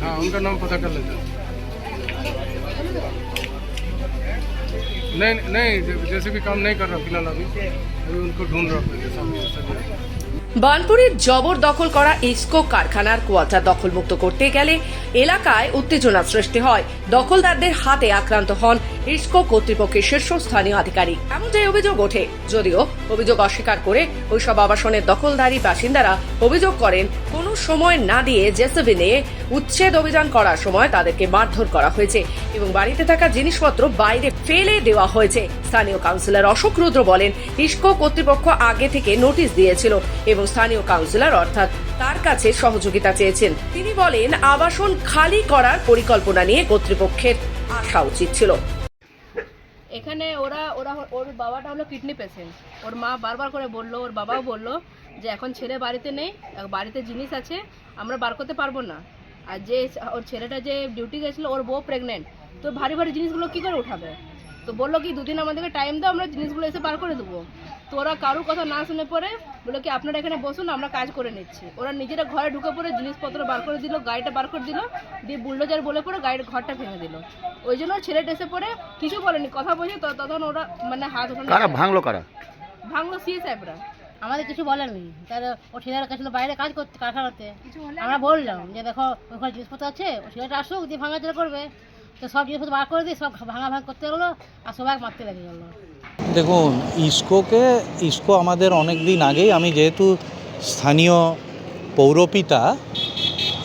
हाँ उनका नाम पता कर लेते नहीं नहीं, जैसे भी काम नहीं कर रहा फ़िलहाल अभी अभी उनको ढूंढ रहा हूँ जैसा। বানপুরের জবর দখল করা ইস্কো কারখানার কোয়ার্টার দখলমুক্ত করতে গেলে এলাকায় উত্তেজনা সৃষ্টি হয়। দখলদারদের হাতে আক্রান্ত হন ইস্কো কর্তৃপক্ষের শীর্ষস্থানীয় আধিকারিক। এমনটাই অভিযোগ ওঠে। যদিও অভিযোগ অস্বীকার করে ওইসব আবাসনের দখলদারি বাসিন্দারা অভিযোগ করেন, কোনো সময় না দিয়ে জেসিবি নিয়ে উচ্ছেদ অভিযান করার সময় তাদেরকে মারধর করা হয়েছে এবং বাড়িতে থাকা জিনিসপত্র বাইরে ফেলে দেওয়া হয়েছে। স্থানীয় কাউন্সিলর অশোক রুদ্র বলেন, ইস্কো কর্তৃপক্ষ আগে থেকে নোটিশ দিয়েছিল এবং স্থানীয় কাউন্সিলর অর্থাৎ তার কাছে সহযোগিতা চেয়েছেন। তিনি বলেন, আবাসন খালি করার পরিকল্পনা নিয়ে কর্তৃপক্ষের আসা উচিত ছিল। এখানে ওরা ওরা, ওর বাবাটা হলো কিডনি পেশেন্ট। ওর মা বারবার করে বলল, ওর বাবাও বলল যে এখন ছেলে বাড়িতে নেই, বাড়িতে জিনিস আছে, আমরা বার করতে পারব না। আর যে ওর ছেলেটা যে ডিউটি গেছিল, ওর বউ প্রেগনেন্ট তো ভারী ভারী জিনিসগুলো কী করে উঠাবে? তো বলল কি দুদিন আমাদেরকে টাইম দাও আমরা জিনিসগুলো এসে বার করে দেবো। তো ওরা কারোর কথা না শুনে পরে বলল কি আপনারা এখানে বসুন আমরা কাজ করে নিচ্ছি। ওরা নিজেরা ঘরে ঢুকে পড়ে জিনিসপত্র বার করে দিল গাড়িটা বার করে দিল দিয়ে বুলডোজার বলে পরে গাড়ির ঘরটা ভেঙে দিল। ওই জন্য ছেলেটা এসে পরে কিছু বলেনি কথা বলছে তো তখন ওরা মানে হাত ওঠানো কারা? ভাঙলো কারা? ভাঙলো সিএ সাহেবরা। আমাদের কিছু বলেনি। তার ও ছেলেরা গেছিল বাইরে কাজ করতে কারখানাতে। আমরা বললাম যে দেখো ওখানে জিনিসপত্র আছে ও ছেলেটা আসুক দিয়ে ভাঙাচোরা করবে। তো সব জিনিসপত্র বার করে দিয়ে সব ভাঙা ভাঙ করতে গেলো, আর সবাই মারতে লেগে গেলো। দেখুন, ইস্কোকে, ইস্কো আমাদের অনেক দিন আগেই, আমি যেহেতু স্থানীয় পৌরপিতা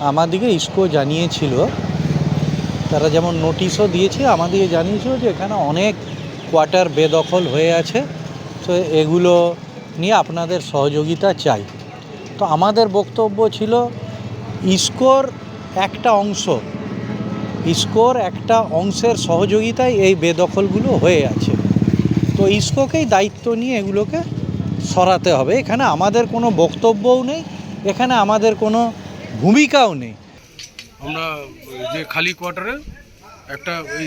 আমাদিকে ইস্কো জানিয়েছিল। তারা যেমন নোটিশও দিয়েছে আমাদেরকে জানিয়েছিল যে এখানে অনেক কোয়ার্টার বেদখল হয়ে আছে। তো এগুলো নিয়ে আপনাদের সহযোগিতা চাই। তো আমাদের বক্তব্য ছিল, ইস্কোর একটা অংশ ইস্কোর একটা অংশের সহযোগিতায় এই বেদখলগুলো হয়ে আছে। তো ইস্কোকেই দায়িত্ব নিয়ে এগুলোকে সরাতে হবে। এখানে আমাদের কোনো বক্তব্যও নেই এখানে আমাদের কোনো ভূমিকাও নেই। আমরা যে খালি কোয়ার্টারে একটা ওই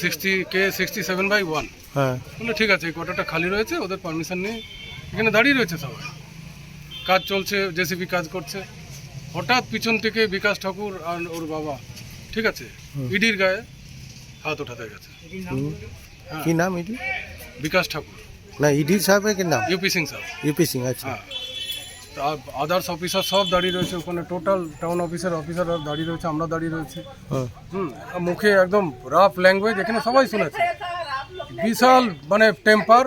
sixty K sixty seven by one হ্যাঁ। বলে ঠিক আছে এই কোয়ার্টারটা খালি রয়েছে ওদের পারমিশন নিয়ে এখানে দাঁড়িয়ে রয়েছে সবাই। কাজ চলছে জেসিবি কাজ করছে। হঠাৎ পিছন থেকে বিকাশ ঠাকুর আর ওর বাবা ঠিক আছে? ইডির গায়ে হাত ওঠাতে গেছে। হ্যাঁ, কি নাম এটি বিকাশ ঠাকুর। না ইডি সাহেবের কি নাম? ইউপি সিং সাহেব। ইউপি সিং আচ্ছা। হ্যাঁ। আদার্স অফিসার সব দাঁড়িয়ে রয়েছে ওখানে টোটাল টাউন অফিসার অফিসাররা দাঁড়িয়ে রয়েছে আমরা দাঁড়িয়ে রয়েছি। হ্যাঁ। হুম আর মুখে একদম রাফ ল্যাঙ্গুয়েজ এখানে সবাই শুনেছে। বিশাল মানে টেম্পার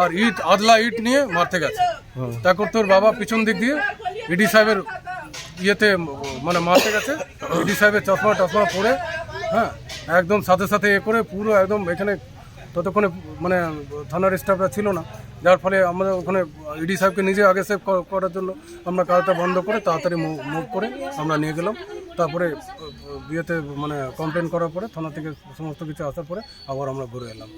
আর ইট আদলা ইট নিয়ে মারতে গেছে। তারপর তোর বাবা পিছন দিক দিয়ে ইডি সাহেবের ইয়েতে মানে মারতে গেছে ইডি সাহেবের চশমা টশমা পরে হ্যাঁ একদম সাথে সাথে এ করে পুরো একদম এখানে ততক্ষণে মানে থানার স্টাফরা ছিল না। যার ফলে আমরা ওখানে ইডি সাহেবকে নিজে আগে সেভ করার জন্য আমরা কাজটা বন্ধ করে তাড়াতাড়ি মুভ করে আমরা নিয়ে গেলাম। তারপরে বিয়েতে মানে কমপ্লেন করার পরে, থানা থেকে সমস্ত কিছু আসার পরে আবার আমরা ঘুরে এলাম।